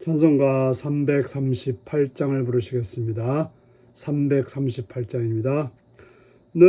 찬송가 338장을 부르시겠습니다. 338장입니다. 내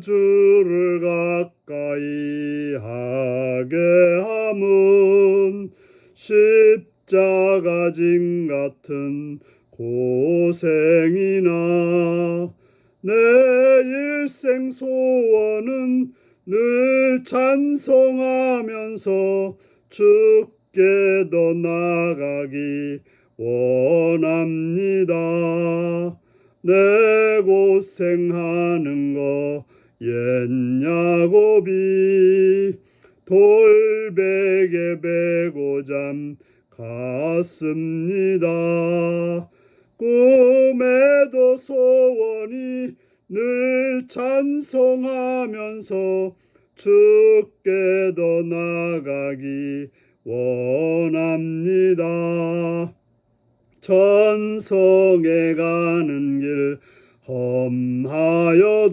주를 가까이 하게 함은 십자가 짐 같은 고생이나 내 일생 소원은 늘 찬송하면서 주 께도 나가기 원합니다. 내 고생하는 거 옛야곱이 돌베개 베고 잠 갔습니다. 꿈에도 소원이 늘 찬송하면서 주께도 나가기 원합니다. 천성에 가는 길 험하여도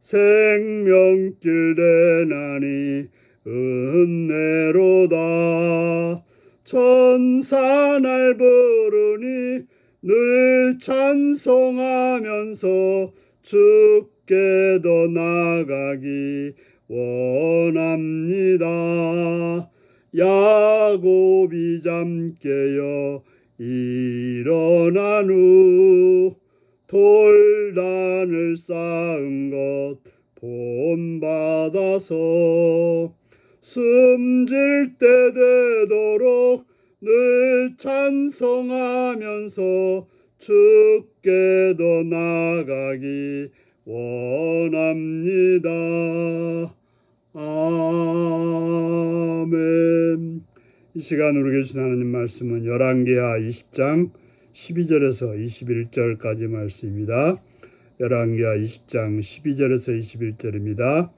생명길 대나니 은혜로다 천사 날 부르니 늘 찬송하면서 주께도 나가기 원합니다. 야곱이 잠깨어 일어난 후 돌단을 쌓은 것 본받아서 숨질 때 되도록 늘 찬송하면서 주께도 나가기 원합니다. 아 멘. 이 시간 우리 계신 하나님 말씀은 열왕기하 20장 12절에서 21절까지 말씀입니다. 열왕기하 20장 12절에서 21절입니다.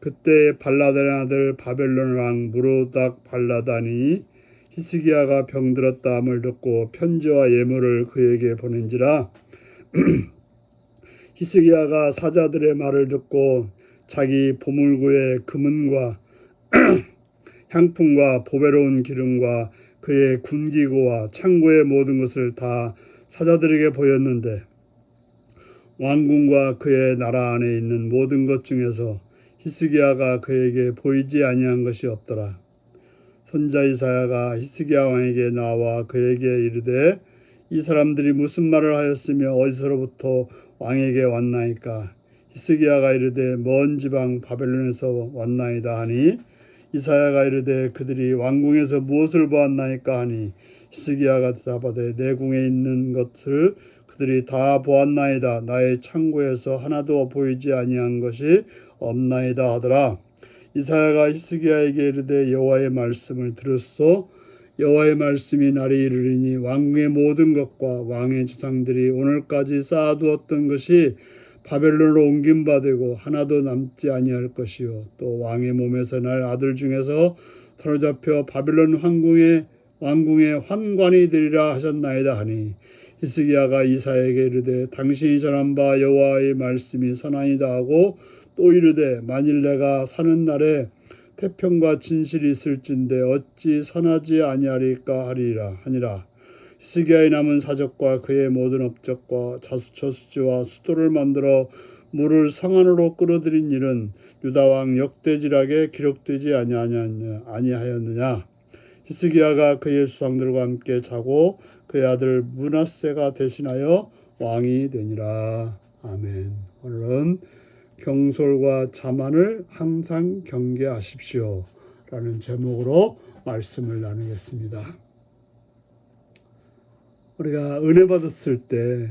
그때 발라단의 아들 바벨론 왕 무로닥 발라단이 히스기야가 병들었다 함을 듣고 편지와 예물을 그에게 보낸지라 히스기야가 사자들의 말을 듣고 자기 보물구의 금은과 향품과 보배로운 기름과 그의 군기고와 창고의 모든 것을 다 사자들에게 보였는데 왕궁과 그의 나라 안에 있는 모든 것 중에서 히스기야가 그에게 보이지 아니한 것이 없더라. 손자 이사야가 히스기야 왕에게 나와 그에게 이르되 이 사람들이 무슨 말을 하였으며 어디서로부터 왕에게 왔나이까 히스기야가 이르되 먼 지방 바벨론에서 왔나이다 하니 이사야가 이르되 그들이 왕궁에서 무엇을 보았나이까 하니 히스기야가 대답하되 내 궁에 있는 것을 그들이 다 보았나이다. 나의 창고에서 하나도 보이지 아니한 것이 없나이다 하더라. 이사야가 히스기야에게 이르되 여호와의 말씀을 들었소 여호와의 말씀이 날이 이르리니 왕궁의 모든 것과 왕의 조상들이 오늘까지 쌓아두었던 것이 바벨론으로 옮긴 바 되고 하나도 남지 아니할 것이요. 또 왕의 몸에서 날 아들 중에서 사로잡혀 바벨론 황궁의 왕궁의 환관이 되리라 하셨나이다 하니 히스기야가 이사에게 이르되 당신이 전한 바 여호와의 말씀이 선하이다 하고 또 이르되 만일 내가 사는 날에 태평과 진실이 있을진데 어찌 선하지 아니하리까 하리라 하니라 히스기야의 남은 사적과 그의 모든 업적과 자수처 수지와 수도를 만들어 물을 성 안으로 끌어들인 일은 유다 왕 역대지락에 기록되지 아니하였느냐. 히스기야가 그의 수상들과 함께 자고 그의 아들 문하세가 대신하여 왕이 되니라. 아멘. 오늘은 경솔과 자만을 항상 경계하십시오. 라는 제목으로 말씀을 나누겠습니다. 우리가 은혜 받았을 때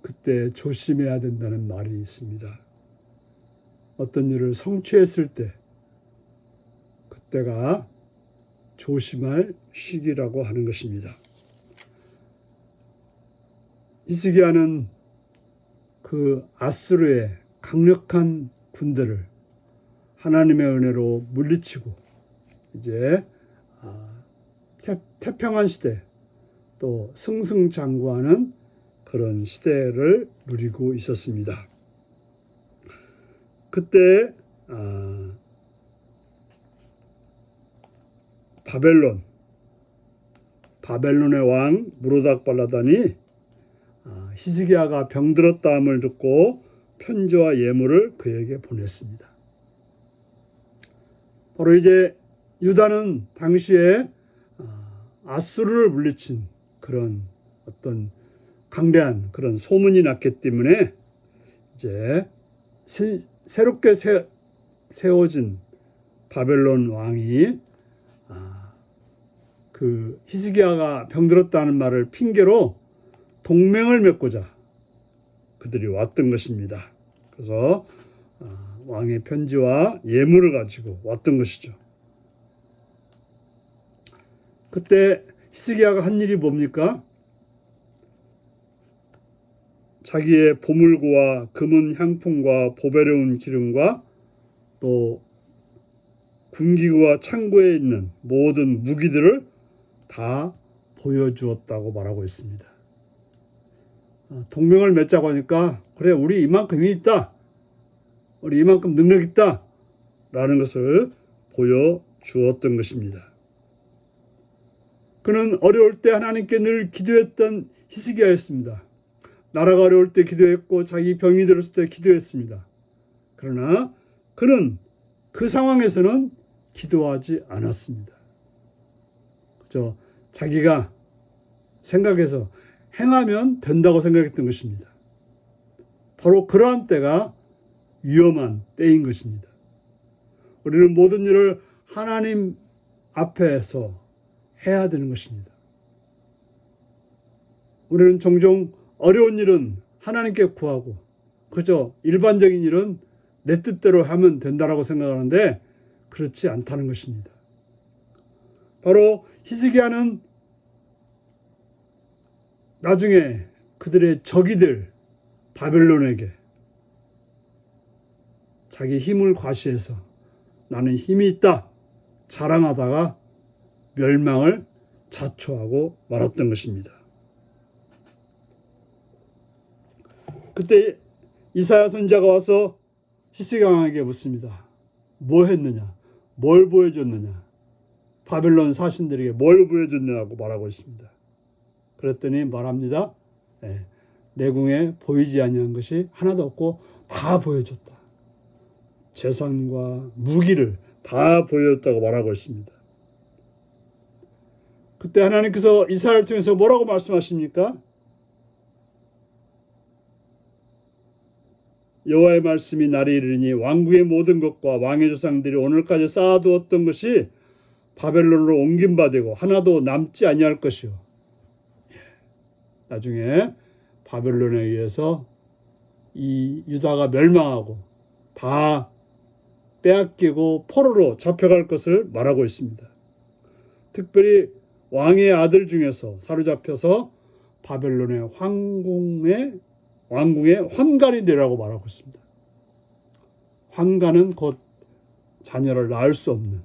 그때 조심해야 된다는 말이 있습니다. 어떤 일을 성취했을 때 그때가 조심할 시기라고 하는 것입니다. 이스기야는 그 아스르의 강력한 군대를 하나님의 은혜로 물리치고 이제 아, 태평한 시대 또 승승장구하는 그런 시대를 누리고 있었습니다. 그때 아, 바벨론 바벨론의 왕 무로닥 발라단이 아, 히스기야가 병들었다함을 듣고 편지와 예물을 그에게 보냈습니다. 바로 이제 유다는 당시에 아, 아수르를 물리친 그런 어떤 강대한 그런 소문이 났기 때문에 이제 새, 새롭게 세, 세워진 바벨론 왕이 아, 그 히스기야가 병들었다는 말을 핑계로 동맹을 맺고자 그들이 왔던 것입니다. 그래서 아, 왕의 편지와 예물을 가지고 왔던 것이죠. 그때 히스기야가 한 일이 뭡니까? 자기의 보물고와 금은 향품과 보배로운 기름과 또 군기구와 창고에 있는 모든 무기들을 다 보여주었다고 말하고 있습니다. 어, 동맹을 맺자고 하니까 그래 우리 이만큼 힘 있다. 우리 이만큼 능력 있다. 라는 것을 보여주었던 것입니다. 그는 어려울 때 하나님께 늘 기도했던 히스기야였습니다. 나라가 어려울 때 기도했고 자기 병이 들었을 때 기도했습니다. 그러나 그는 그 상황에서는 기도하지 않았습니다. 그죠? 자기가 생각해서 행하면 된다고 생각했던 것입니다. 바로 그러한 때가 위험한 때인 것입니다. 우리는 모든 일을 하나님 앞에서 해야 되는 것입니다. 우리는 종종 어려운 일은 하나님께 구하고 그저 일반적인 일은 내 뜻대로 하면 된다라고 생각하는데 그렇지 않다는 것입니다. 바로 히스기야는 나중에 그들의 적이들 바벨론에게 자기 힘을 과시해서 나는 힘이 있다 자랑하다가 멸망을 자초하고 말았던 것입니다. 그때 이사야 선자가 와서 히스기야 왕에게 묻습니다. 뭐 했느냐? 뭘 보여줬느냐? 바벨론 사신들에게 뭘 보여줬느냐고 말하고 있습니다. 그랬더니 말합니다. 예, 내궁에 보이지 아니한 것이 하나도 없고 다 보여줬다. 재산과 무기를 다 보여줬다고 말하고 있습니다. 그때 하나님께서 이사를 통해서 뭐라고 말씀하십니까? 여호와의 말씀이 날이 이르니 왕국의 모든 것과 왕의 조상들이 오늘까지 쌓아두었던 것이 바벨론으로 옮긴 바 되고 하나도 남지 아니할 것이요. 예. 나중에 바벨론에 의해서 이 유다가 멸망하고 다 빼앗기고 포로로 잡혀갈 것을 말하고 있습니다. 특별히 왕의 아들 중에서 사로잡혀서 바벨론의 황궁의 왕궁의 환관이 되라고 말하고 있습니다. 환관은 곧 자녀를 낳을 수 없는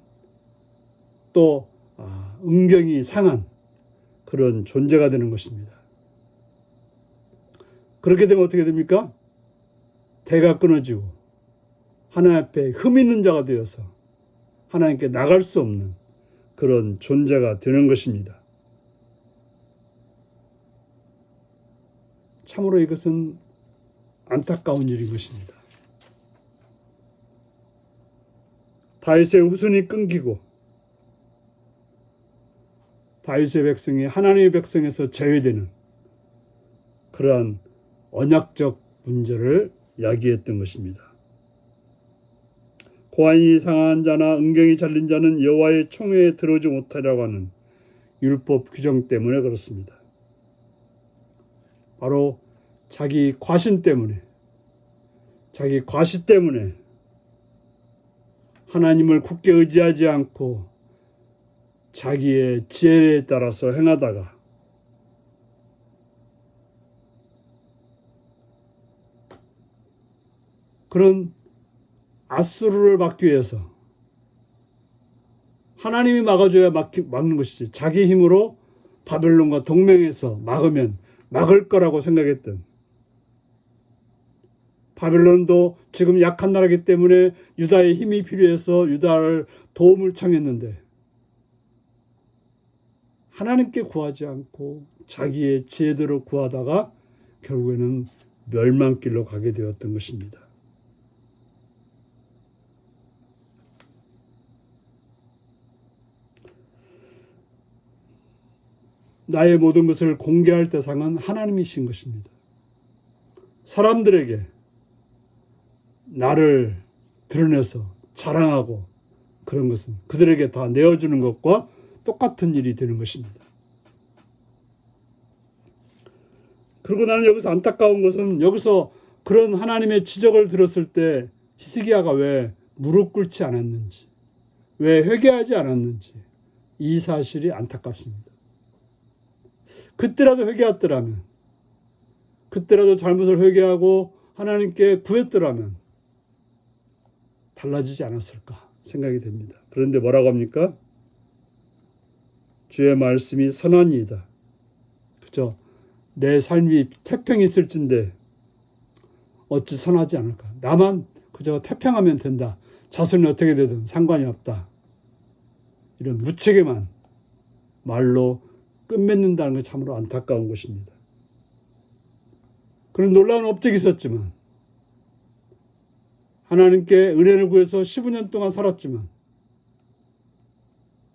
또 아, 음경이 상한 그런 존재가 되는 것입니다. 그렇게 되면 어떻게 됩니까? 대가 끊어지고 하나님 앞에 흠 있는 자가 되어서 하나님께 나갈 수 없는 그런 존재가 되는 것입니다. 참으로 이것은 안타까운 일인 것입니다. 다윗의 후손이 끊기고 다윗의 백성이 하나님의 백성에서 제외되는 그러한 언약적 문제를 야기했던 것입니다. 고안이 상한 자나 은경이 잘린 자는 여호와의 총회에 들어오지 못하리라고 하는 율법 규정 때문에 그렇습니다. 바로 자기 과신 때문에 자기 과시 때문에 하나님을 굳게 의지하지 않고 자기의 지혜에 따라서 행하다가 그런 아수르를 막기 위해서 하나님이 막아줘야 막기, 막는 것이지 자기 힘으로 바벨론과 동맹해서 막으면 막을 거라고 생각했던 바벨론도 지금 약한 나라기 때문에 유다의 힘이 필요해서 유다를 도움을 청했는데 하나님께 구하지 않고 자기의 지혜대로 구하다가 결국에는 멸망길로 가게 되었던 것입니다. 나의 모든 것을 공개할 대상은 하나님이신 것입니다. 사람들에게 나를 드러내서 자랑하고 그런 것은 그들에게 다 내어주는 것과 똑같은 일이 되는 것입니다. 그리고 나는 여기서 안타까운 것은 여기서 그런 하나님의 지적을 들었을 때 히스기야가 왜 무릎 꿇지 않았는지, 왜 회개하지 않았는지 이 사실이 안타깝습니다. 그때라도 회개했더라면, 그때라도 잘못을 회개하고 하나님께 구했더라면 달라지지 않았을까 생각이 됩니다. 그런데 뭐라고 합니까? 주의 말씀이 선한이다. 그죠? 내 삶이 태평히 있을진데 어찌 선하지 않을까? 나만 그저 태평하면 된다. 자손이 어떻게 되든 상관이 없다. 이런 무책임한 말로 끝맺는다는 게 참으로 안타까운 것입니다. 그런 놀라운 업적이 있었지만 하나님께 은혜를 구해서 15년 동안 살았지만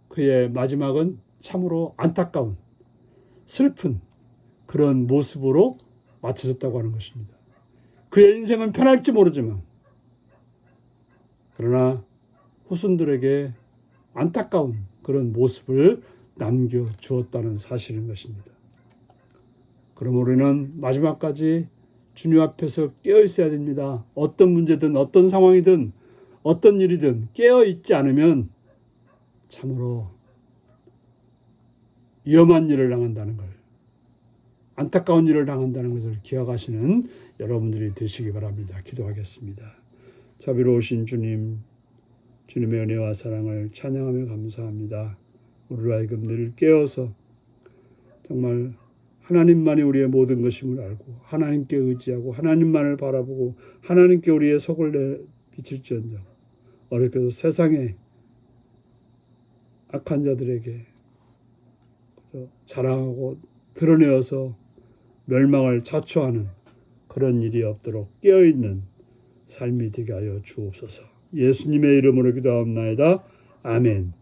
그의 마지막은 참으로 안타까운 슬픈 그런 모습으로 맞춰졌다고 하는 것입니다. 그의 인생은 편할지 모르지만 그러나 후손들에게 안타까운 그런 모습을 남겨 주었다는 사실인 것입니다. 그럼 우리는 마지막까지 주님 앞에서 깨어 있어야 됩니다. 어떤 문제든 어떤 상황이든 어떤 일이든 깨어 있지 않으면 참으로 위험한 일을 당한다는 걸 안타까운 일을 당한다는 것을 기억하시는 여러분들이 되시기 바랍니다. 기도하겠습니다. 자비로우신 주님, 주님의 은혜와 사랑을 찬양하며 감사합니다. 우리를 하여금 늘 깨어서 정말 하나님만이 우리의 모든 것임을 알고 하나님께 의지하고 하나님만을 바라보고 하나님께 우리의 속을 내 비칠지언정 어렵게도 세상에 악한 자들에게 자랑하고 드러내어서 멸망을 자초하는 그런 일이 없도록 깨어있는 삶이 되게 하여 주옵소서. 예수님의 이름으로 기도하옵나이다. 아멘.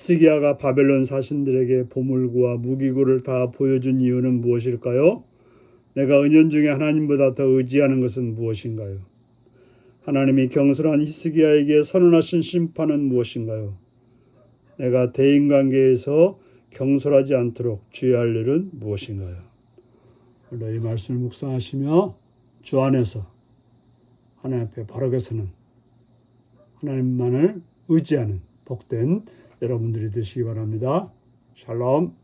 히스기야가 바벨론 사신들에게 보물구와 무기구를 다 보여준 이유는 무엇일까요? 내가 은연중에 하나님보다 더 의지하는 것은 무엇인가요? 하나님이 경솔한 히스기야에게 선언하신 심판은 무엇인가요? 내가 대인관계에서 경솔하지 않도록 주의할 일은 무엇인가요? 오늘 이 말씀을 묵상하시며 주 안에서 하나님 앞에 바르게 서는 하나님만을 의지하는 복된 여러분들이 되시기 바랍니다. 샬롬.